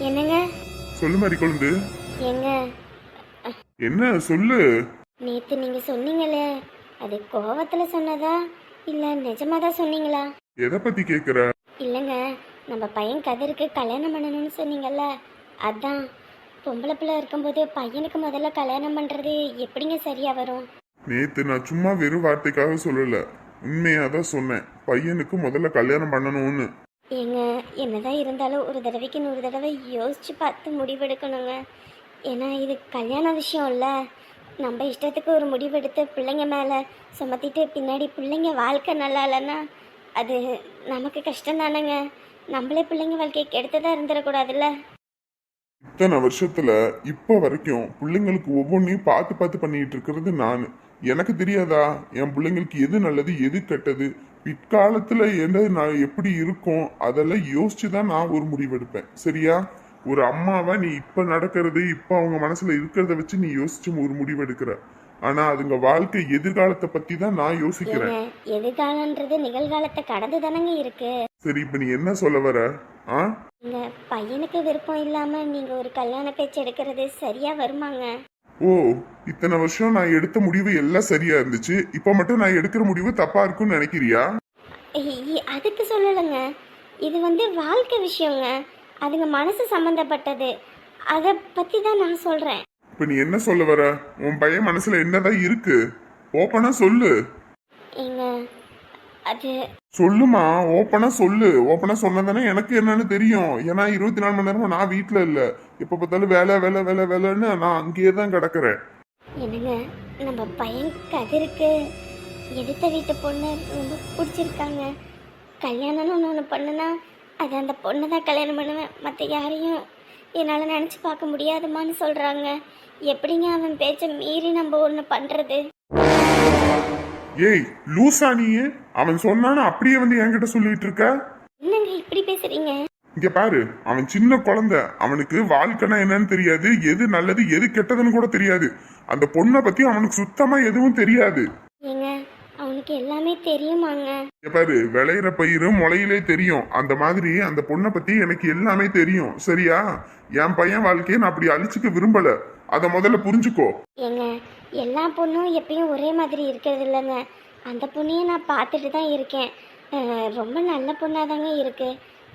என்னங்க? சொல்லு மாதிரி கொழுந்து. ஏங்க? என்ன? சொல்லு. நேத்து நீங்க சொன்னீங்களே அது கோவத்துல சொன்னதா இல்ல நிஜமா தான் சொன்னீங்களா? எதை பத்தி கேக்குற? இல்லைங்க நம்ம பையன் கதிருக்கு கல்யாணம் பண்ணணும்னு சொன்னீங்கல்ல அதான். பொம்பளை பிள்ளை இருக்கும்போது பையனுக்கு முதல்ல கல்யாணம் பண்றது எப்படிங்க சரியா வரும்? நேத்து நான் சும்மா வெறும் வார்த்தைக்காக சொல்லல. உண்மையா தான் சொன்னேன். பையனுக்கு முதல்ல கல்யாணம் பண்ணணும்னு. ஏங்க என்னதான் இருந்தாலும் ஒரு தடவைக்கு நூறு தடவை யோசித்து பார்த்து முடிவெடுக்கணுங்க. ஏன்னா இது கல்யாண விஷயம் இல்லை. நம்ம இஷ்டத்துக்கு ஒரு முடிவெடுத்து பிள்ளைங்க மேலே சுமத்திட்டு பின்னாடி பிள்ளைங்க வாழ்க்கை நல்லா இல்லைன்னா அது நமக்கு கஷ்டம் தானேங்க நம்மளே பிள்ளைங்க வாழ்க்கையை கெடுத்ததாக இருந்துடக்கூடாதுல்ல. இத்தனை வருஷத்துல இப்போ வரைக்கும் பிள்ளைங்களுக்கு ஒவ்வொன்றையும் பார்த்து பார்த்து பண்ணிட்டு இருக்கிறது நான். எனக்கு தெரியாதா? என் பிள்ளைங்களுக்கு எது நல்லது எது கெட்டது? பிற்காலத்துல என்ன நான் எப்படி இருக்கும் அதெல்லாம் யோசிச்சு தான் நான் ஒரு முடிவெடுப்பேன் சரியா? ஒரு அம்மாவா நீ இப்ப நடக்கிறது இப்ப அவங்க மனசுல இருக்கிறத வச்சு நீ யோசிச்சு ஒரு முடிவெடுக்கிற ஆனா அதுங்க வாழ்க்கை எதிர்காலத்தை பத்தி தான் நான் யோசிக்கிறேன். எதிர்காலன்றது நிகழ்காலத்தை கடந்து தானங்க இருக்கு. சரி இப்ப நீ என்ன சொல்ல வர? ஆ? எங்க பையனுக்கு விருப்பம் இல்லாமல் நீங்கள் ஒரு கல்யாண பேச்சு எடுக்கிறது சரியா வருமாங்க? ஓ இத்தனை வருஷம் நான் எடுத்த முடிவு எல்லாம் சரியா இருந்துச்சு. இப்ப மட்டும் நான் எடுக்கிற முடிவு தப்பா இருக்கும்னு நினைக்கிறியா? அதுக்கு சொல்லலைங்க. இது வந்து வாழ்க்கை விஷயங்க. அதுங்க மனசு சம்மந்தப்பட்டது அதை பற்றி தான் நான் சொல்கிறேன் இப்ப நீ என்ன சொல்ல வர? உன் பையன் மனசுல என்னதான் இருக்கு? ஓப்பனா சொல்லு. ஏங்க அது சொல்லுமா? ஓப்பனா சொல்லு. ஓப்பனா சொன்னதானே எனக்கு என்னன்னு தெரியும். ஏன்னா இருபத்தி நாலு மணி நேரமா நான் வீட்ல இல்ல. எப்ப பார்த்தாலும் வேலை வேலை வேலை வேலைன்னு நான் அங்கேயே தான் கிடக்குறேன். என்னங்க நம்ம பையன் கதிருக்கு எடுத்த வீட்டு பொண்ணு ரொம்ப பிடிச்சிருக்காங்க. கல்யாணம்னு ஒன்று ஒன்று பண்ணுனா அது அந்த பொண்ணை தான் கல்யாணம் பண்ணுவேன். மற்ற யாரையும் என்னால் நினச்சி பார்க்க முடியாதுமான்னு சொல்கிறாங்க எப்படிங்க அவன் பேச்சை மீறி நம்ம ஒன்று பண்ணுறது ஏய் லூசா நீயே. அவன் சொன்னான்னு அப்படியே வந்து என்கிட்ட சொல்லிட்டு இருக்க? என்னங்க இப்படி பேசுகிறீங்க இங்க பாரு அவன் சின்ன குழந்தை. அவனுக்கு வாழ்க்கைனா என்னன்னு தெரியாது. எது நல்லது எது கெட்டதுன்னு கூட தெரியாது. அந்த பொண்ணை பத்தி அவனுக்கு சுத்தமா எதுவும் தெரியாது. அவனுக்கு எல்லாமே தெரியுமாங்க. இங்க பாரு விளையிற பயிறு முளையிலே தெரியும். அந்த மாதிரி அந்த பொண்ணை பத்தி எனக்கு எல்லாமே தெரியும். சரியா? என் பையன் வாழ்க்கையை நான் அப்படி அழிச்சுக்க விரும்பல. அத முதல்ல புரிஞ்சுக்கோ. ஏங்க எல்லா பொண்ணும் எப்பயும் ஒரே மாதிரி இருக்கிறது இல்லைங்க. அந்த பொண்ணையும் நான் பார்த்துட்டு தான் இருக்கேன். அஹ், ரொம்ப நல்ல பொண்ணாக தாங்க இருக்கு.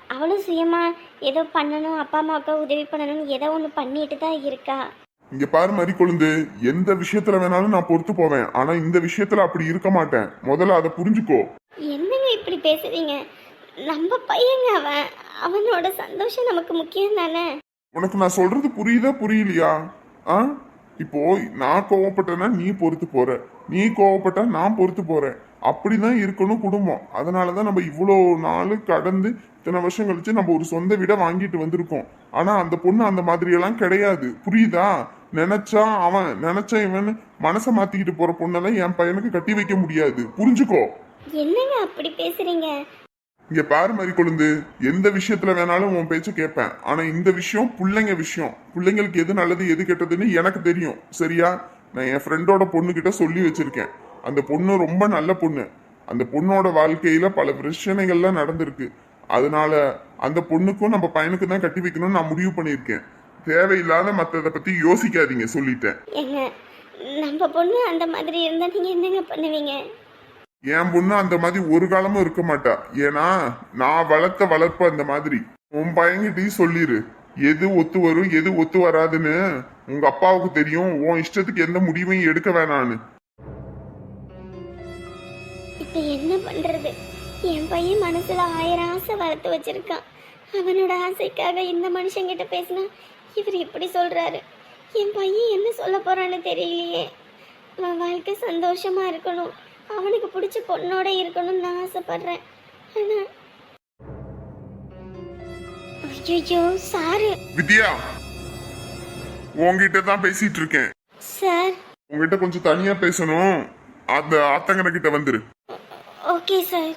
அவளும் சுயமாக ஏதோ பண்ணணும் அப்பா அம்மாவுக்கு உதவி பண்ணணும்னு ஏதோ ஒன்று பண்ணிட்டு தான் இருக்கா. இங்க பாரு மறி கொழுந்து எந்த விஷயத்துல வேணாலும் நான் பொறுத்து போவேன். ஆனா இந்த விஷயத்துல அப்படி இருக்க மாட்டேன். முதல்ல அதை புரிஞ்சுக்கோ. என்னங்க இப்படி பேசுறீங்க? நம்ம பையங்க அவன். அவனோட சந்தோஷம் நமக்கு முக்கியம் தானே? உனக்கு நான் சொல்றது புரியுதா புரியலையா? ஆ? இப்போ நான் கோவப்பட்டேன்னா நீ பொறுத்து போற. நீ கோவப்பட்டா நான் பொறுத்து போறேன். அப்படிதான் இருக்கணும் குடும்பம். அதனாலதான் நம்ம இவ்வளோ நாள் கடந்து இத்தனை வருஷம் கழிச்சு நம்ம ஒரு சொந்த வீடை வாங்கிட்டு வந்திருக்கோம். ஆனா அந்த பொண்ணு அந்த மாதிரி எல்லாம் கிடையாது. புரியுதா? நினைச்சா அவன் நினைச்சா இவன் மனசை மாத்திக்கிட்டு போற பொண்ணெல்லாம் என் பையனுக்கு கட்டி வைக்க முடியாது. புரிஞ்சுக்கோ. என்னங்க அப்படி பேசுறீங்க? இங்க பாரு மாதிரி கொழுந்து. எந்த விஷயத்துல வேணாலும் உன் பேச்ச கேட்பேன். ஆனா இந்த விஷயம் பிள்ளைங்க விஷயம். பிள்ளைங்களுக்கு எது நல்லது எது கெட்டதுன்னு எனக்கு தெரியும். சரியா? நான் என் ஃப்ரெண்டோட பொண்ணுகிட்ட சொல்லி வச்சிருக்கேன். அந்த பொண்ணு ரொம்ப நல்ல பொண்ணு. அந்த பொண்ணோட வாழ்க்கையில பல பிரச்சனைகள்லாம் நடந்திருக்கு. அதனால அந்த பொண்ணுக்கும் நம்ம பையனுக்கும் தான் கட்டி வைக்கணும்னு நான் முடிவு பண்ணியிருக்கேன். தேவையில்லாத மத்ததை பத்தி யோசிக்காதீங்க சொல்லிட்டேன். ஏங்க நம்ம பொண்ணு அந்த மாதிரி இருந்தால் நீங்கள் என்னங்க பண்ணுவீங்க? என் பொண்ணு அந்த மாதிரி ஒரு காலமும் இருக்க மாட்டா. ஏன்னா நான் வளர்த்த வளர்ப்பு அந்த மாதிரி. உன் பையன்கிட்டயும் சொல்லிரு. எது ஒத்து வரும் எது ஒத்து வராதுன்னு உங்க அப்பாவுக்கு தெரியும். உன் இஷ்டத்துக்கு எந்த முடிவையும் எடுக்க வேணான்னு. என்ன பண்ணுறது என் பையன் மனசில் ஆயிரம் ஆசை வளர்த்து வச்சிருக்கான். அவனோட ஆசைக்காக இந்த மனுஷங்கிட்ட பேசினா இவர் இப்படி சொல்கிறாரு என் பையன் என்ன சொல்ல போகிறான்னு தெரியலையே. அவன் வாழ்க்கை சந்தோஷமாக இருக்கணும். அவனுக்கு பிடிச்ச பொண்ணோட இருக்கணும்னு நான் ஆசைப்படுறேன். ஆனால் ஐயோ சாரு. வித்யா உன்கிட்ட தான் பேசிட்டு இருக்கேன். சார். உங்ககிட்ட கொஞ்சம் தனியா பேசணும். அந்த ஆத்தங்கர கிட்ட வந்துரு. ஓகே சார்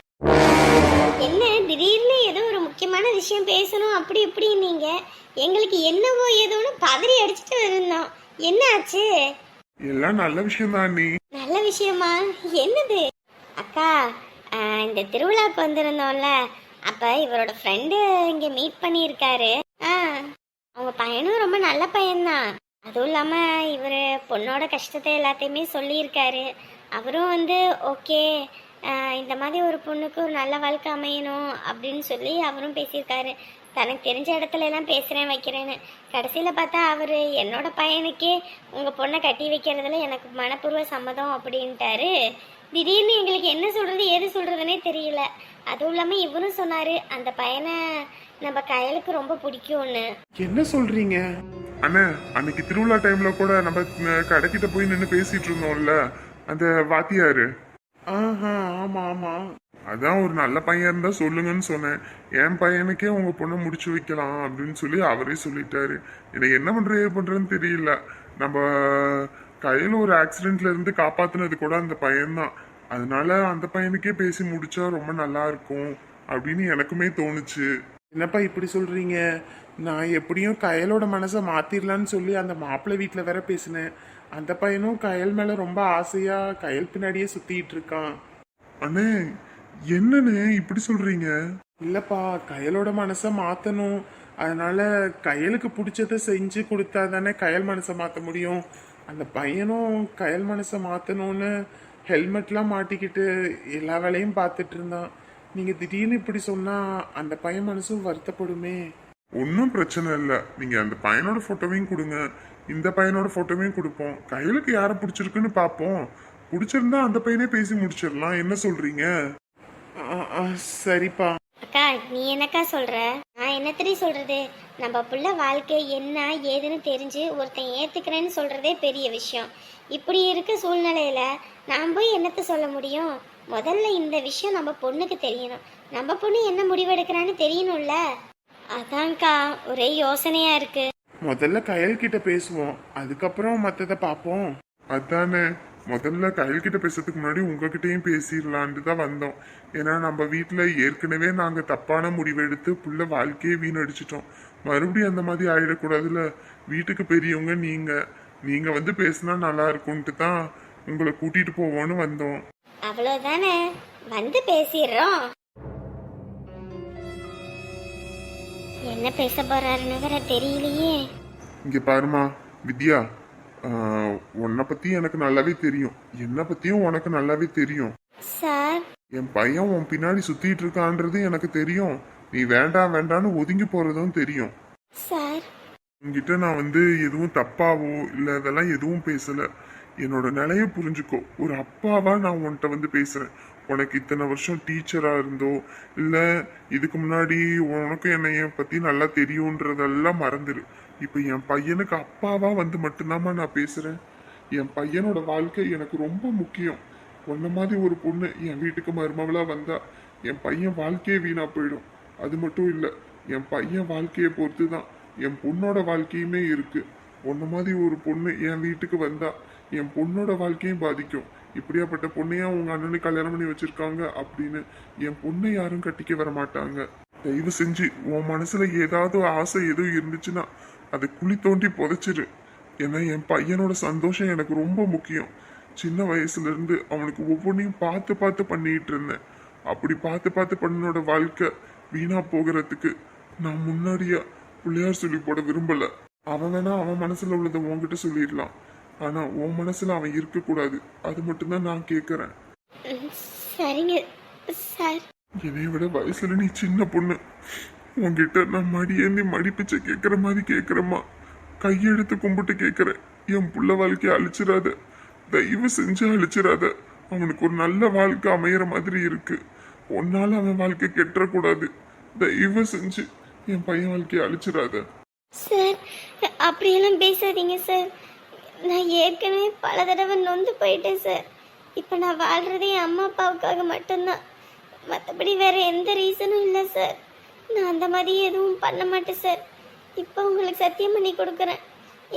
என்ன திடீர்னு ஏதோ ஒரு முக்கியமான விஷயம் பேசணும் அப்படி இப்படி நீங்க எங்களுக்கு என்னவோ ஏதோன்னு பதறி அடிச்சுட்டு இருந்தோம் என்ன ஆச்சு? எல்லாம் நல்ல விஷயம் தான் நீ நல்ல விஷயமா? என்னது? அக்கா இந்த திருவிழாக்கு வந்திருந்தோம்ல. அப்ப இவரோட ஃப்ரெண்டு இங்க மீட் பண்ணியிருக்காரு. ஆ பையனும் ரொம்ப நல்ல பையன்தான். அதுவும் இல்லாமல் இவர் பொண்ணோட கஷ்டத்தை எல்லாத்தையுமே சொல்லியிருக்காரு. அவரும் வந்து ஓகே இந்த மாதிரி ஒரு பொண்ணுக்கு ஒரு நல்ல வாழ்க்கை அமையணும் அப்படின்னு சொல்லி அவரும் பேசியிருக்காரு. தனக்கு தெரிஞ்ச இடத்துல எல்லாம் பேசுகிறேன் வைக்கிறேன்னு. கடைசியில் பார்த்தா அவர் என்னோட பையனுக்கே உங்கள் பொண்ணை கட்டி வைக்கிறதுல எனக்கு மனப்பூர்வ சம்மதம் அப்படின்ட்டாரு. திடீர்னு எங்களுக்கு என்ன சொல்கிறது ஏது சொல்கிறதுனே தெரியல. அதுவும் இல்லாமல் இவரும் சொன்னார் அந்த பையனை நம்ம கையலுக்கு ரொம்ப பிடிக்கும்னு. என்ன சொல்றீங்க? அண்ணே அன்னைக்கு திருவிழா டைம்ல கூட நம்ம கடைக்கிட்ட போய் நின்று பேசிட்டு இருந்தோம்ல அந்த வாத்தியாரு. ஆஹா ஆமா ஆமா. அதான் ஒரு நல்ல பையன் இருந்தா சொல்லுங்கன்னு சொன்னேன். என் பையனுக்கே உங்க பொண்ணை முடிச்சு வைக்கலாம் அப்படின்னு சொல்லி அவரே சொல்லிட்டாரு. எனக்கு என்ன பண்றது ஏது பண்றதுன்னு தெரியல. நம்ம கையில ஒரு ஆக்சிடென்ட்ல இருந்து காப்பாத்துனது கூட அந்த பையன்தான். அதனால அந்த பையனுக்கே பேசி முடிச்சா ரொம்ப நல்லா இருக்கும் அப்படின்னு எனக்குமே தோணுச்சு. என்னப்பா இப்படி சொல்றீங்க? நான் எப்படியும் கயலோட மனசை மாத்திரலான்னு சொல்லி அந்த மாப்பிள்ளை வீட்டில் வேற பேசினேன். அந்த பையனும் கயல் மேல ரொம்ப ஆசையா கயல் பின்னாடியே சுத்திட்டு இருக்கான். அண்ணே என்னண்ணே இப்படி சொல்றீங்க? இல்லப்பா கயலோட மனசை மாத்தணும். அதனால கயலுக்கு பிடிச்சத செஞ்சு கொடுத்தா தானே கயல் மனசை மாத்த முடியும். அந்த பையனும் கயல் மனசை மாத்தணும்னு ஹெல்மெட்லாம் மாட்டிக்கிட்டு எல்லா வேலையும் பார்த்துட்டு இருந்தான். நீங்க திடீர்னு இப்படி சொன்னா அந்த பையன் மனசும் வருத்தப்படுமே. ஒன்றும் பிரச்சனை இல்லை. நீங்கள் அந்த பையனோட ஃபோட்டோவையும் கொடுங்க. இந்த பையனோட ஃபோட்டோவையும் கொடுப்போம். கையிலுக்கு யாரை பிடிச்சிருக்குன்னு பார்ப்போம். பிடிச்சிருந்தா அந்த பையனே பேசி முடிச்சிடலாம். என்ன சொல்றீங்க? ஆ, ஆ, சரிப்பா. அக்கா நீ என்னக்கா சொல்ற? நான் என்னத்தடி சொல்றது? நம்ம புள்ள வாழ்க்கை என்ன ஏதுன்னு தெரிஞ்சு ஒருத்தன் ஏத்துக்கிறேன்னு சொல்றதே பெரிய விஷயம். இப்படி இருக்க சூழ்நிலையில நாம் போய் என்னத்த சொல்ல முடியும்? முதல்ல இந்த விஷயம் நம்ம பொண்ணுக்கு தெரியணும். நம்ம பொண்ணு என்ன முடிவெடுக்கிறான்னு தெரியணும்ல? அதான்க்கா ஒரே யோசனையா இருக்கு. முதல்ல கயல் கிட்ட பேசுவோம். அதுக்கப்புறம் மத்தத பார்ப்போம் அதானே முதல்ல கையல்கிட்ட பேசுறதுக்கு முன்னாடி உங்ககிட்டயும் பேசிடலான்ட்டு தான் வந்தோம். ஏன்னா நம்ம வீட்டில் ஏற்கனவே நாங்கள் தப்பான முடிவெடுத்து புள்ள வாழ்க்கையே வீணடிச்சிட்டோம். மறுபடியும் அந்த மாதிரி ஆயிடக்கூடாதுல வீட்டுக்கு பெரியவங்க நீங்க. நீங்க வந்து பேசினா நல்லா இருக்கும்ட்டு தான் உங்களை கூட்டிட்டு போவோன்னு வந்தோம். அவ்வளோதானே வந்து பேசிடுறோம். என்ன பேச போறாருன்னு வேற தெரியலையே. இங்க பாருமா வித்யா. உன்னை பத்தி எனக்கு நல்லாவே தெரியும். என்னை பத்தியும் உனக்கு நல்லாவே தெரியும். சார். என் பையன் உன் பின்னாடி சுத்திட்டு இருக்கான்றது எனக்கு தெரியும். நீ வேண்டாம் வேண்டான்னு ஒதுங்கி போறதும் தெரியும். சார். உங்ககிட்ட நான் வந்து எதுவும் தப்பாவோ இல்ல இதெல்லாம் எதுவும் பேசல. என்னோட நிலைய புரிஞ்சுக்கோ. ஒரு அப்பாவா நான் உன்கிட்ட வந்து பேசுறேன். உனக்கு இத்தனை வருஷம் டீச்சராக இருந்தோ இல்லை இதுக்கு முன்னாடி உனக்கும் என்னைய பற்றி நல்லா தெரியுன்றதெல்லாம் மறந்துடு இப்போ என் பையனுக்கு அப்பாவா வந்து மட்டும்தாம்மா நான் பேசுகிறேன் என் பையனோட வாழ்க்கை எனக்கு ரொம்ப முக்கியம். உன்ன மாதிரி ஒரு பொண்ணு என் வீட்டுக்கு மருமவளாக வந்தா என் பையன் வாழ்க்கையே வீணாக போயிடும். அது மட்டும் இல்லை என் பையன் வாழ்க்கையை பொறுத்து தான் என் பொண்ணோட வாழ்க்கையுமே இருக்குது உன்ன மாதிரி ஒரு பொண்ணு என் வீட்டுக்கு வந்தால் என் பொண்ணோட வாழ்க்கையும் பாதிக்கும். இப்படியாப்பட்ட பொண்ணையா உங்க அண்ணனுக்கு கல்யாணம் பண்ணி வச்சிருக்காங்க அப்படின்னு என் பொண்ணை யாரும் கட்டிக்க வர மாட்டாங்க தயவு செஞ்சு உன் மனசுல ஏதாவது ஆசை எதுவும் இருந்துச்சுன்னா அதை குழி தோண்டி புதைச்சிரு. ஏன்னா என் பையனோட சந்தோஷம் எனக்கு ரொம்ப முக்கியம். சின்ன வயசுல இருந்து அவனுக்கு ஒவ்வொன்றையும் பார்த்து பார்த்து பண்ணிட்டு இருந்தேன். அப்படி பார்த்து பார்த்து பண்ணனோட வாழ்க்கை வீணா போகிறதுக்கு நான் முன்னாடியே பிள்ளையார் சொல்லி போட விரும்பல. அவன் வேணா அவன் மனசுல உள்ளதை உன்கிட்ட சொல்லிடலாம். ஆனா உன் மனசுல அவன் இருக்கக்கூடாது. அது மட்டும்தான் நான் கேட்கறேன் ம், சரிங்க சார். என்னை விட வயசுல நீ சின்ன பொண்ணு. உன்கிட்ட நான் மடியேந்தி மடிப்பிச்சை கேட்குற மாதிரி கேட்குறேம்மா கையெடுத்து கும்பிட்டு கேட்குறேன் என் புள்ள வாழ்க்கையை அழிச்சிடாத தயவு செஞ்சு அழிச்சிடாத அவனுக்கு ஒரு நல்ல வாழ்க்கை அமையிற மாதிரி இருக்கு. உன்னால அவன் வாழ்க்கை கெட்டுறக்கூடாது. தயவு செஞ்சு என் பையன் வாழ்க்கையை அழிச்சிடாத சார் அப்படியெல்லாம் பேசாதீங்க சார். நான் ஏற்கனவே பல தடவை நொந்து போயிட்டேன் சார் இப்போ நான் வாழ்கிறதே என் அம்மா அப்பாவுக்காக மட்டும்தான். மற்றபடி வேற எந்த ரீசனும் இல்லை சார் நான் அந்த மாதிரி எதுவும் பண்ண மாட்டேன் சார் இப்போ உங்களுக்கு சத்தியம் பண்ணி கொடுக்குறேன்.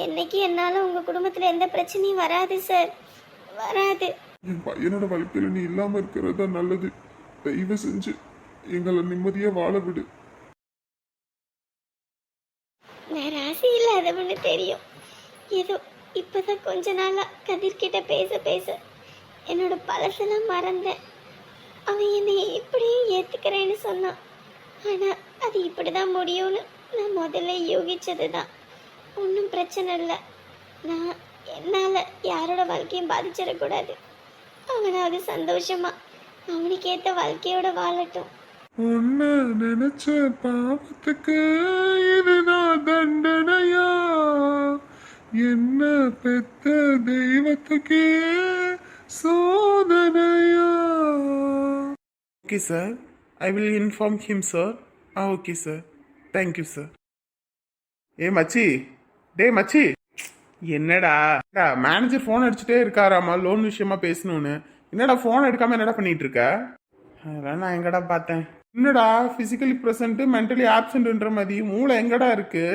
என்னைக்கு என்னால் உங்கள் குடும்பத்தில் எந்த பிரச்சனையும் வராது சார் வராது. என் பையனோட வாழ்க்கையில நீ இல்லாம இருக்கிறது தான் நல்லது. தயவு செஞ்சு எங்களை நிம்மதியா வாழ விடு. நான் ராசி இல்லாதவன்னு தெரியும். ஏதோ இப்போதான் கொஞ்ச நாளாக கதிர்கிட்ட பேச பேச என்னோட பழசெல்லாம் மறந்தேன். அவன் என்னை இப்படியே ஏற்றுக்கிறேன்னு சொன்னான். ஆனால் அது இப்படி தான் முடியும்னு நான் முதல்ல யோகிச்சது தான் ஒன்றும் பிரச்சனை இல்லை. நான் என்னால் யாரோட வாழ்க்கையும் பாதிச்சிடக்கூடாது. அவனாவது சந்தோஷமா அவனுக்கு ஏற்ற வாழ்க்கையோட வாழட்டும். உன்ன நினைச்ச பாவத்துக்கு இதுதான் தண்டனையா? என்ன பெத்த தெய்வத்துக்கே சோதனையா? Okay sir I will inform him sir ah okay sir thank you sir ஏ மச்சி டே மச்சி என்னடா? மேனேஜர் ஃபோன் அடிச்சுட்டே இருக்காராமா? லோன் விஷயமா பேசணும்னு. என்னடா ஃபோன் எடுக்காம என்னடா பண்ணிட்டு இருக்க? அதெல்லாம் நான் எங்கடா பார்த்தேன்? என்னடா பிசிக்கலி ப்ரெசன்ட் மென்டலி ஆப்சண்ட்ன்ற மாதிரி மூளை எங்கடா இருக்கு?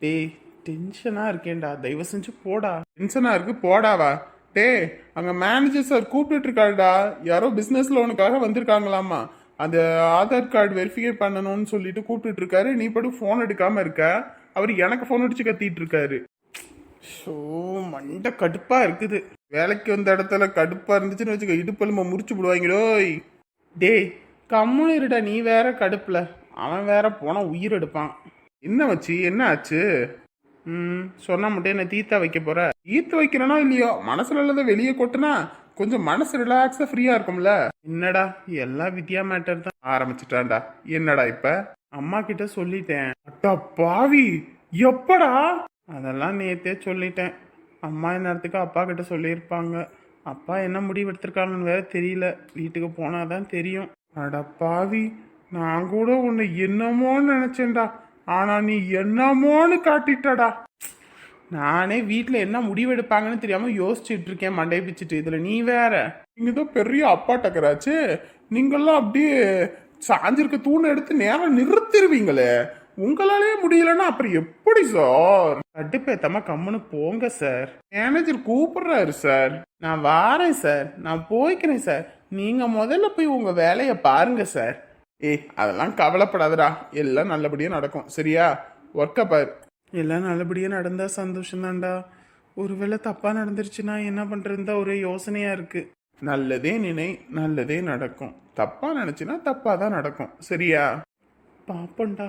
டேய் டென்ஷனாக இருக்கேன்டா. தயவு செஞ்சு போடா. டென்ஷனாக இருக்கு போடாவா டேய் அங்கே மேனேஜர் சார் கூப்பிட்டு இருக்காருடா. யாரோ பிஸ்னஸ் லோனுக்காக வந்திருக்காங்களாமா. அந்த ஆதார் கார்டு வெரிஃபிகை பண்ணணும்னு சொல்லிட்டு கூப்பிட்டு இருக்காரு. நீ படி ஃபோன் எடுக்காமல் இருக்க. அவர் எனக்கு ஃபோன் அடிச்சு கத்திட்டு இருக்காரு. ஸோ மண்டை கடுப்பாக இருக்குது. வேலைக்கு வந்த இடத்துல கடுப்பாக இருந்துச்சுன்னு வச்சுக்க இடுப்பெலும்ப முறிச்சு விடுவாங்களோ டேய். கம்முன்னு இருடா. நீ வேற கடுப்பில். அவன் வேற போனால் உயிர் எடுப்பான். என்ன வச்சு என்ன ஆச்சு? ம் சொன்னா மட்டும் என்ன தீத்தா வைக்க போற. தீத்து வைக்கிறனோ இல்லையோ? மனசுல உள்ளதை வெளியே கொட்டுனா கொஞ்சம் மனசு ரிலாக்ஸா ஃப்ரீயா இருக்கும்ல? என்னடா எல்லாம் வித்யா மேட்டர் தான். ஆரம்பிச்சிட்டான்டா. என்னடா இப்ப? அம்மா கிட்ட சொல்லிட்டேன். அட்டா பாவி எப்படா? அதெல்லாம் நேத்தே சொல்லிட்டேன். அம்மா நேரத்துக்கு அப்பா கிட்ட சொல்லியிருப்பாங்க. அப்பா என்ன முடிவு எடுத்திருக்காங்கன்னு வேற தெரியல. வீட்டுக்கு போனாதான் தெரியும். அட பாவி நான் கூட உன்னை என்னமோன்னு நினைச்சேன்டா. ஆனா நீ என்னமோன்னு காட்டிட்டடா. நானே வீட்டில் என்ன முடிவு எடுப்பாங்கன்னு தெரியாம யோசிச்சுட்டு இருக்கேன் மண்டை பிச்சுட்டு. இதுல நீ வேற. நீங்க தான் பெரிய அப்பா டக்கராச்சு. நீங்கெல்லாம் அப்படியே சாஞ்சிருக்க தூணை எடுத்து நேரம் நிறுத்திடுவீங்களே உங்களாலே முடியலன்னா அப்புறம் எப்படி சார்? கட்டுப்பேத்தமா கம்முன்னு போங்க சார். மேனேஜர் கூப்பிடுறாரு சார். நான் வாரேன் சார். நான் போய்க்கிறேன் சார். நீங்க முதல்ல போய் உங்க வேலையை பாருங்க சார். ஏய் அதெல்லாம் கவலைப்படாதடா. எல்லாம் நல்லபடியா நடக்கும். சரியா? ஒர்க்கை பாரு. எல்லாம் நல்லபடியா நடந்தா சந்தோஷம்தான்டா. ஒருவேளை தப்பா நடந்துருச்சுன்னா என்ன பண்றதுன்னு தான் ஒரே யோசனையா இருக்கு. நல்லதே நினை நல்லதே நடக்கும். தப்பா நினைச்சுன்னா தப்பா தான் நடக்கும். சரியா? பாப்போண்டா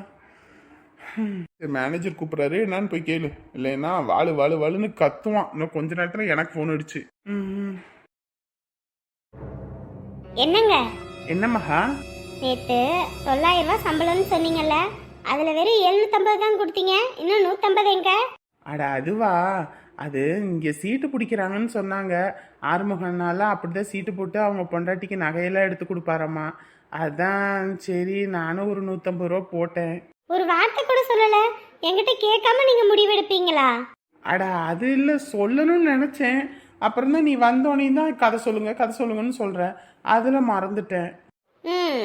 மேனேஜர் கூப்பிடுறாரு. என்னன்னு போய் கேளு. இல்லைன்னா வாழு வாழு வாழுன்னு கத்துவான். இன்னும் கொஞ்ச நேரத்துல எனக்கு ஃபோன் அடிச்சு. என்னங்க? என்ன மகா? நேற்று தொள்ளாயிரம் சம்பளம்னு சொன்னீங்கல்ல அதில் வெறும் எழுநூத்தம்பது தான் கொடுத்தீங்க. இன்னும் நூற்றம்பது எங்க? அட அதுவா? அது இங்கே சீட்டு பிடிக்கிறாங்கன்னு சொன்னாங்க. ஆறுமுகனால அப்படிதான் சீட்டு போட்டு அவங்க பொண்டாட்டிக்கு நகையெல்லாம் எடுத்து கொடுப்பாராம்மா அதான் சரி நானும் ஒரு நூற்றம்பது ரூபா போட்டேன். ஒரு வார்த்தை கூட சொல்லலை. என்கிட்ட கேட்காம நீங்கள் முடிவெடுப்பீங்களா அட அது இல்லை சொல்லணும்னு நினச்சேன். அப்புறம் தான் நீ வந்தோடனே தான் கதை சொல்லுங்க கதை சொல்லுங்கன்னு சொல்கிற அதில் மறந்துட்டேன். ம்.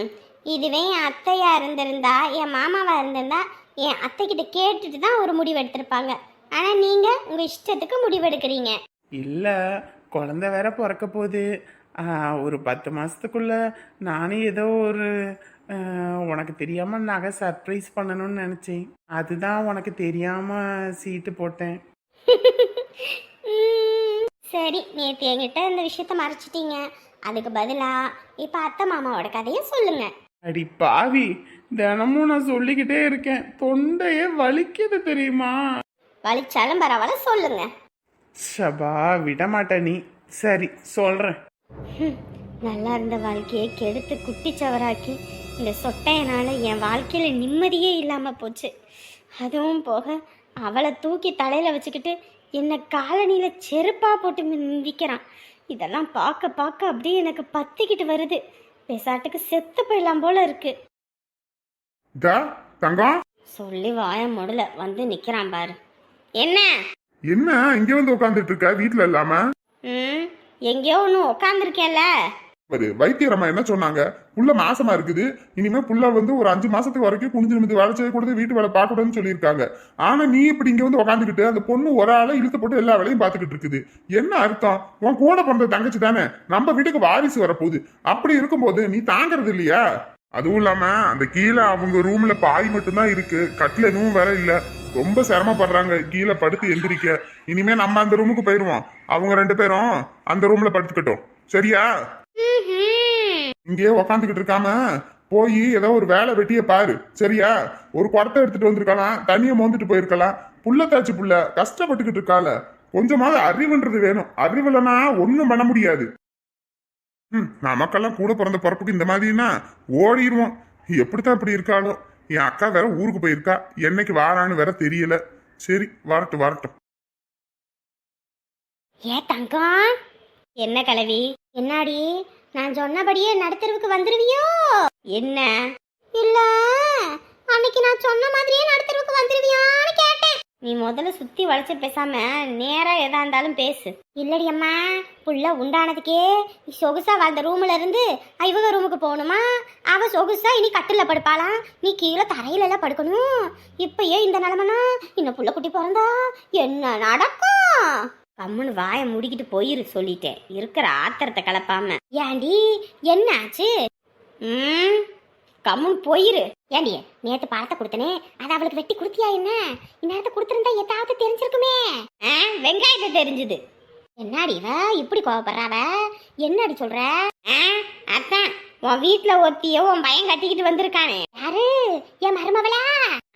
இதுவே என் அத்தையா இருந்திருந்தா என் மாமாவா இருந்திருந்தா என் அத்தை கிட்ட கேட்டுட்டு தான் ஒரு முடிவு எடுத்திருப்பாங்க. ஆனால் நீங்கள் உங்கள் இஷ்டத்துக்கு முடிவெடுக்கிறீங்க இல்லை குழந்த வேற பிறக்க போகுது. ஒரு பத்து மாதத்துக்குள்ள நானும் ஏதோ ஒரு உனக்கு தெரியாமல் நகை சர்ப்ரைஸ் பண்ணணும்னு நினச்சேன். அதுதான் உனக்கு தெரியாமல் சீட்டு போட்டேன். சரி நேற்று என்கிட்ட இந்த விஷயத்த மறைச்சிட்டீங்க. அதுக்கு பதிலாக இப்போ அத்தை மாமாவோட கதையை சொல்லுங்க. அடி பாவி தினமும் நான் சொல்லிக்கிட்டே இருக்கேன். தொண்டையே வலிக்குது தெரியுமா? வலிச்சாலும் பரவாயில்ல சொல்லுங்க. ஷபா விட மாட்ட நீ. சரி சொல்கிறேன் ஹம், நல்லா இருந்த வாழ்க்கையை கெடுத்து குட்டிச்சவராக்கி இந்த சொட்டையனால என் வாழ்க்கையில நிம்மதியே இல்லாம போச்சு. அதுவும் போக அவளை தூக்கி தலையில வச்சுக்கிட்டு என்னை காலனியில செருப்பா போட்டு மிதிக்கிறான். இதெல்லாம் பார்க்க பார்க்க அப்படியே எனக்கு பத்திக்கிட்டு வருது. பெசாட்டுக்கு செத்து போயிடலாம் போல இருக்கு. தா தங்கம்? சொல்லி வாய முடல வந்து நிக்கிறான் பாரு. என்ன? என்ன? இங்க வந்து உட்காந்துட்டு இருக்க? வீட்ல இல்லாம? ம் எங்கேயோ ஒன்று உக்காந்துருக்கேன்ல பாரு வைத்தியரம்மா என்ன சொன்னாங்க? புள்ள மாசமா இருக்குது. இனிமே புள்ள வந்து ஒரு அஞ்சு மாசத்துக்கு வரைக்கும் குனிஞ்சு நிமிந்து வேலை கொடுத்து வீட்டு வேலை பார்க்கக்கூடாதுன்னு சொல்லியிருக்காங்க. ஆனா நீ இப்படி இங்க வந்து உட்காந்துக்கிட்டு அந்த பொண்ணு ஒரு ஆளை இழுத்து போட்டு எல்லா வேலையும் பார்த்துக்கிட்டு இருக்குது. என்ன அர்த்தம்? உன் கூட பிறந்த தங்கச்சி தானே? நம்ம வீட்டுக்கு வாரிசு வரப்போகுது. அப்படி இருக்கும்போது நீ தாங்கறது இல்லையா? அதுவும் இல்லாம அந்த கீழே அவங்க ரூம்ல பாய் மட்டும்தான் இருக்கு. கட்டில எதுவும் வேற இல்ல. ரொம்ப சிரமப்படுறாங்க. கீழே படுத்து எந்திரிக்க. இனிமே நம்ம அந்த ரூமுக்கு போயிருவோம். அவங்க ரெண்டு பேரும் அந்த ரூம்ல படுத்துக்கட்டும். சரியா? இங்கேயே உக்காந்துக்கிட்டு இருக்காம போய் ஏதோ ஒரு வேலை வெட்டிய பாரு சரியா? ஒரு குடத்தை எடுத்துட்டு வந்திருக்கலாம் தண்ணியை மோந்துட்டு போயிருக்கலாம் புள்ளத்தாச்சு புள்ள கஷ்டப்பட்டுக்கிட்டு இருக்கால கொஞ்சமாவது அறிவுன்றது வேணும். அறிவு இல்லைன்னா ஒண்ணும் பண்ண முடியாது. ம் நமக்கெல்லாம் கூட பிறந்த பிறப்புக்கு இந்த மாதிரினா ஓடிடுவோம் எப்படித்தான் இப்படி இருக்காளோ? என் அக்கா வேற ஊருக்கு போயிருக்கா. என்னைக்கு வாரான்னு வேற தெரியல. சரி வரட்டும் வரட்டும். ஏ தங்கம்? என்ன கலவி? என்னாடி? நான் சொன்னபடியே நடுத்தருவுக்கு வந்துருவியோ? என்ன? இல்ல. அன்னைக்கு நான் சொன்ன மாதிரியே நடுத்தருவுக்கு வந்துருவியான்னு கேட்டேன். நீ முதல்ல சுத்தி வளைச்சு பேசாம நேரா எதா இருந்தாலும் பேசு. இல்லடி அம்மா. புள்ள உண்டானதுக்கே சொகுசா வாழ்ந்த ரூம்ல இருந்து இவங்க ரூமுக்கு போகணுமா? அவ சொகுசா இனி கட்டில படுப்பாளாம் நீ கீழே தரையில எல்லாம் படுக்கணும். இப்பயே இந்த நிலமனா இன்னும் புள்ள குட்டி பிறந்தா என்ன நடக்கும்? கம்முன்னு வாயை முடிக்கிட்டு போயிரு சொல்லிட்டேன். இருக்கிற ஆத்திரத்தை கலப்பாம. ஏண்டி என்ன ஆச்சு? ம் கம்முன்னு போயிரு. ஏண்டி நேத்து பழத்தை கொடுத்தனே அது அவளுக்கு வெட்டி கொடுத்தியா என்ன? இந்நேரத்தை கொடுத்துருந்தா எதாவது தெரிஞ்சிருக்குமே. ஆ, வெங்காயத்தை தெரிஞ்சுது. என்னடி இவ? இப்படி கோவப்படுறாவ? என்னடி சொல்ற? ஆ, அதான். உன் வீட்டுல ஒத்தியோ உன் பையன் கட்டிக்கிட்டு வந்திருக்கானே. யாரு? என் மருமவளா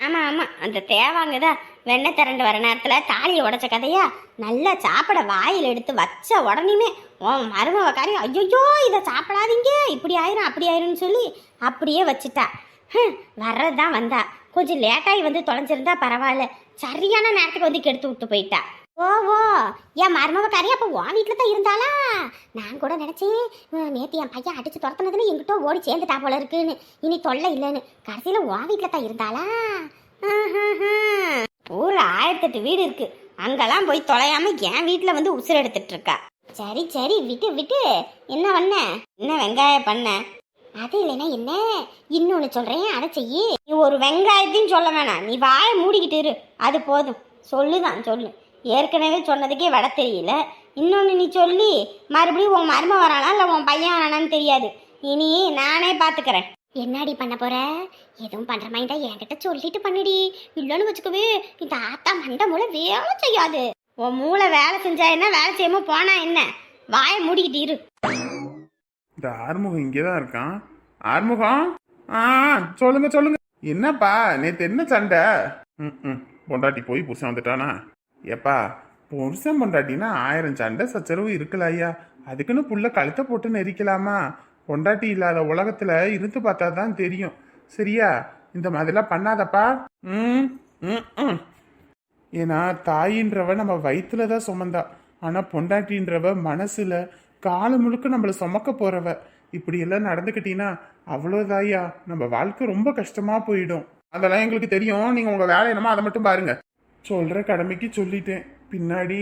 ஆமா ஆமா. அந்த தேவாங்கதான் வெண்ணெய் திரண்டு வர நேரத்தில் தாலியை உடைச்ச கதையா? நல்லா சாப்பிட வாயில் எடுத்து வச்ச உடனேமே உன் மருமவக்காரி ஐயோ இதை சாப்பிடாதீங்க. இப்படி ஆயிரும் அப்படி ஆயிரும்னு சொல்லி அப்படியே வச்சுட்டா. வர்றது வர்றதுதான் வந்தா. கொஞ்சம் லேட்டாகி வந்து தொலைஞ்சிருந்தா பரவாயில்ல. சரியான நேரத்துக்கு வந்து கெடுத்து விட்டு போயிட்டா. ஓ ஓ என் மருமவக்காரி அப்போ உன் வீட்டில் தான் இருந்தாளா? நான் கூட நினச்சேன் நேற்று என் பையன் அடித்து துரத்துனதுன்னு எங்கிட்ட ஓடி சேர்ந்துட்டா போல இருக்குன்னு. இனி தொல்லை இல்லைன்னு. கடைசியில் உன் வீட்டில் தான் இருந்தாளா ஊரில் வீடு இருக்கு. அங்கெல்லாம் போய் தொலையாம என் வீட்டில் வந்து உசுர் எடுத்துட்டு இருக்கா. சரி சரி விட்டு விட்டு. என்ன பண்ண? என்ன வெங்காயம் பண்ண? அது இல்லைன்னா என்ன? இன்னொன்னு சொல்றேன் அதை செய்யி. நீ ஒரு வெங்காயத்தையும் சொல்ல வேணாம். நீ வாயை மூடிக்கிட்டு இரு. அது போதும். சொல்லுதான் சொல்லு. ஏற்கனவே சொன்னதுக்கே விட தெரியல. இன்னொன்று நீ சொல்லி மறுபடியும் உன் மரும வரானா இல்லை உன் பையன் வரானான்னு தெரியாது. இனி நானே பார்த்துக்கிறேன் என்னடி பண்ண போற? எதுவும் பண்ற மாதிரி தான் என்கிட்ட சொல்லிட்டு பண்ணுடி. இல்லைன்னு வச்சுக்கவே இந்த ஆத்தா மண்டை மூளை வேலை செய்யாது. உன் மூளை வேலை செஞ்சா என்ன வேலை செய்யாம போனா என்ன? வாயை மூடிக்கிட்டு இரு. இந்த ஆறுமுகம் இங்கேதான் இருக்கான். ஆறுமுகம்? ஆ சொல்லுங்க சொல்லுங்க. என்னப்பா நேத்து என்ன சண்டை? ம் ம் பொண்டாட்டி போய் புருஷன் வந்துட்டானா? ஏப்பா புருஷன் பொண்டாட்டினா ஆயிரம் சண்டை சச்சரவு இருக்கல ஐயா. அதுக்குன்னு புள்ள கழுத்தை போட்டு நெரிக்கலாமா? பொண்டாட்டி இல்லாத உலகத்துல இருந்து பார்த்தா தான் தெரியும். சரியா? இந்த மாதிரிலாம் பண்ணாதப்பா. ம் ம் ஏன்னா தாயின்றவ நம்ம வயிற்றுல தான் சுமந்தா. ஆனால் பொண்டாட்டின்றவ மனசில் காலம் முழுக்க நம்மளை சுமக்க போறவ. இப்படி எல்லாம் நடந்துக்கிட்டீங்கன்னா அவ்வளோதாயா நம்ம வாழ்க்கை ரொம்ப கஷ்டமா போயிடும். அதெல்லாம் எங்களுக்கு தெரியும். நீங்கள் உங்கள் வேலை என்னமோ அதை மட்டும் பாருங்க. சொல்கிற கடமைக்கு சொல்லிட்டேன். பின்னாடி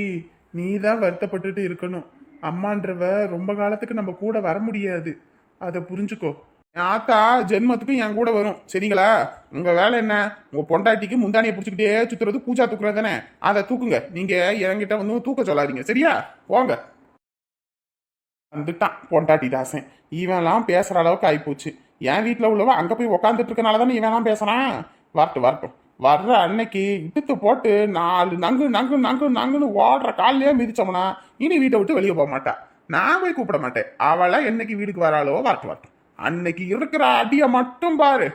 நீ தான் வருத்தப்பட்டுட்டு இருக்கணும். அம்மான்றவ ரொம்ப காலத்துக்கு நம்ம கூட வர முடியாது. அதை புரிஞ்சுக்கோ. என் ஆத்தா ஜென்மத்துக்கும் என் கூட வரும். சரிங்களா? உங்க வேலை என்ன? உங்க பொண்டாட்டிக்கு முந்தானியை பிடிச்சிக்கிட்டே சுத்துறது பூஜா தூக்குறது தானே? அதை தூக்குங்க. நீங்க என்கிட்ட வந்து தூக்க சொல்லாதீங்க. சரியா? போங்க. வந்துட்டான் பொண்டாட்டி தாசன். இவன்லாம் பேசுற அளவுக்கு ஆயிப்போச்சு. என் வீட்டில் உள்ளவன் அங்கே போய் உக்காந்துட்டு இருக்கனால தானே இவன்லாம் பேசுறான்? வரட்டும் வரட்டும். வர்ற அன்னைக்கு இட்டுத்து போட்டு நாலு நங்கு நங்கு நங்கு நங்குன்னு ஓடுற காலிலேயே மிதிச்சோம்னா இனி வீட்டை விட்டு வெளியே போக மாட்டான் நான் போய் கூப்பிட மாட்டேன். அவளை என்னைக்கு வீட்டுக்கு வராளோ வரட்டும் வரட்டும். அன்னைக்கு இருக்கிற அடியை மட்டும் பாரு.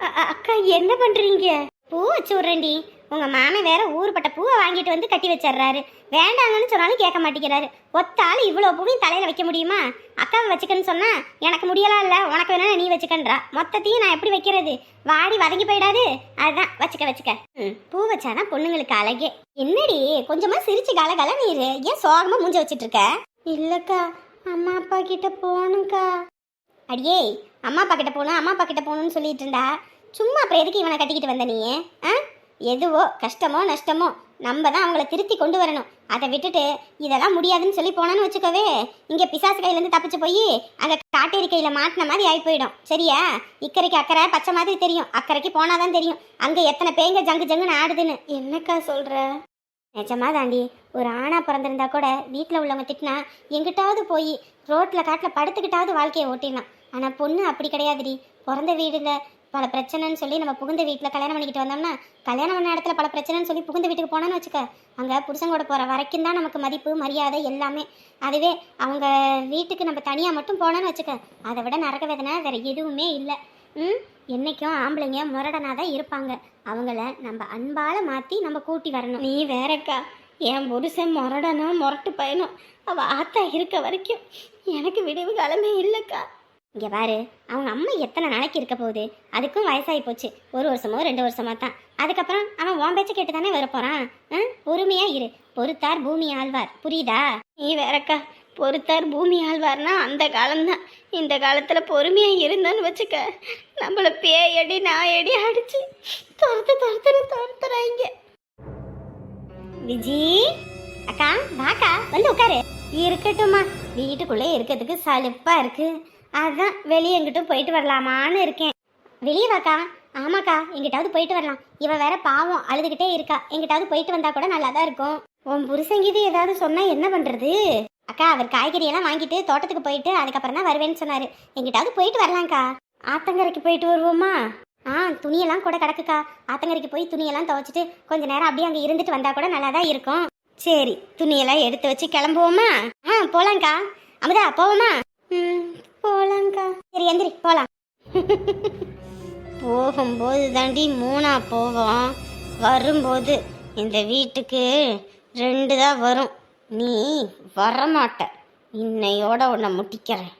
அ- அக்கா என்ன பண்றீங்க? பூ வச்சு விட்றேன்டி. உங்க மாமன் வேற ஊருப்பட்ட பூவை வாங்கிட்டு வந்து கட்டி வச்சிடுறாரு. வேண்டாங்கன்னு சொன்னாலும் கேட்க மாட்டேங்கிறாரு. ஒத்தாள் இவ்வளோ பூவையும் தலையில வைக்க முடியுமா? அக்காவை வச்சுக்கன்னு சொன்னா எனக்கு முடியலாம் இல்ல உனக்கு வேணா நீ வச்சுக்கன்றா. மொத்தத்தையும் நான் எப்படி வைக்கிறது? வாடி வதங்கி போயிடாது. அதுதான் வச்சுக்க வச்சுக்க. ம், பூ வச்சாதான் பொண்ணுங்களுக்கு அழகே. என்னடி கொஞ்சமா சிரிச்சு கலகல நீரு. ஏன் சோகமா மூஞ்ச வச்சிட்டு இருக்க இல்லக்கா அம்மா அப்பா கிட்ட போகணும்க்கா. அடியே அம்மா அப்பா கிட்ட போகணும் அம்மா அப்பா கிட்ட போகணும்னு சொல்லிட்டு இருந்தா சும்மா அப்புறம் எதுக்கு இவனை கட்டிக்கிட்டு வந்த நீ ஆ? எதுவோ கஷ்டமோ நஷ்டமோ நம்ம தான் அவங்கள திருத்தி கொண்டு வரணும். அதை விட்டுட்டு இதெல்லாம் முடியாதுன்னு சொல்லி போனான்னு வச்சுக்கோவே. இங்கே பிசாசு கையிலேருந்து தப்பிச்சு போய் அங்கே காட்டேரி கையில் மாட்டின மாதிரி ஆகி போயிடும். சரியா? இக்கரைக்கு அக்கறை பச்சை மாதிரி தெரியும். அக்கறைக்கு போனாதான் தெரியும். அங்கே எத்தனை பேங்க ஜங்கு ஜங்குன்னு ஆடுதுன்னு. என்னக்கா சொல்கிற நிஜமா தாண்டி ஒரு ஆணா பிறந்திருந்தா கூட வீட்டில் உள்ளவங்க திட்டினா எங்கிட்டாவது போய் ரோட்டில் காட்டில் படுத்துக்கிட்டாவது வாழ்க்கையை ஓட்டிடலாம். ஆனால் பொண்ணு அப்படி கிடையாதுடி. பிறந்த வீடுல பல பிரச்சனைன்னு சொல்லி நம்ம புகுந்த வீட்டில் கல்யாணம் பண்ணிக்கிட்டு வந்தோம்னா கல்யாணம் பண்ண இடத்துல பல பிரச்சனைன்னு சொல்லி புகுந்த வீட்டுக்கு போனோன்னு வச்சுக்க. அங்கே புருஷங்கூட போகிற வரைக்கும் தான் நமக்கு மதிப்பு மரியாதை எல்லாமே. அதுவே அவங்க வீட்டுக்கு நம்ம தனியாக மட்டும் போனோன்னு வச்சுக்க. அதை விட நரக வேதனை வேறு எதுவுமே இல்லை. ம்? என்னைக்கும் ஆம்பளைங்க முரடனாக தான் இருப்பாங்க. அவங்கள நம்ம அன்பால் மாற்றி நம்ம கூட்டி வரணும். நீ வேறக்கா என் புருஷன் முரடனா முரட்டு பையனும். அவள் ஆத்தா இருக்க வரைக்கும் எனக்கு விடிவு காலமே இல்லைக்கா. இங்கே பாரு அவங்க அம்மா எத்தனை நாளைக்கு இருக்க போகுது? அதுக்கும் வயசாகி போச்சு. ஒரு வருஷமோ ரெண்டு வருஷமா தான். அதுக்கப்புறம் அவன் உன் பேச்சை கேட்டு தானே வரப்போகிறான் பொறுமையாக இரு. பொறுத்தார் பூமி ஆழ்வார். புரியுதா? நீ வேறக்கா பொறுத்தார் பூமி ஆழ்வார்னா அந்த காலம்தான். இந்த காலத்தில் பொறுமையாக இருந்தோன்னு வச்சுக்க நம்மள பேயடி நாயடி அடிச்சு துரத்து துரத்துன்னு துரத்துறாங்க. விஜி அக்கா வாக்கா வந்து உட்காரு. இருக்கட்டும்மா. வீட்டுக்குள்ளே இருக்கிறதுக்கு சலுப்பாக இருக்கு. அதுதான் வெளியே எங்கிட்டும் போயிட்டு வரலாமான்னு இருக்கேன். வெளியே வாக்கா. ஆமாக்கா எங்கிட்டாவது போயிட்டு வரலாம். இவ வேற பாவம் அழுதுகிட்டே இருக்கா. எங்கிட்டாவது போயிட்டு வந்தா கூட நல்லா தான் இருக்கும். உன் புருஷங்கிது ஏதாவது சொன்னா என்ன பண்றது? அக்கா அவர் காய்கறி எல்லாம் வாங்கிட்டு தோட்டத்துக்கு போயிட்டு அதுக்கப்புறம் தான் வருவேன்னு சொன்னாரு. எங்கிட்டாவது போயிட்டு வரலாம்க்கா. ஆத்தங்கரைக்கு போயிட்டு வருவோமா? ஆ துணியெல்லாம் கூட கிடக்குக்கா. ஆத்தங்கரைக்கு போய் துணியெல்லாம் துவைச்சிட்டு கொஞ்ச நேரம் அப்படியே அங்கே இருந்துட்டு வந்தா கூட நல்லா தான் இருக்கும். சரி துணியெல்லாம் எடுத்து வச்சு கிளம்புவோமா? ஆ போலாங்க்கா அமுதா போவோமா? ம் போலாங்க்கா சரி எந்திரி போலாம். போகும்போது தாண்டி மூணா போவோம். வரும்போது இந்த வீட்டுக்கு ரெண்டு தான் வரும். நீ வரமாட்ட. இன்னையோட உன்னை முட்டிக்கிறேன்.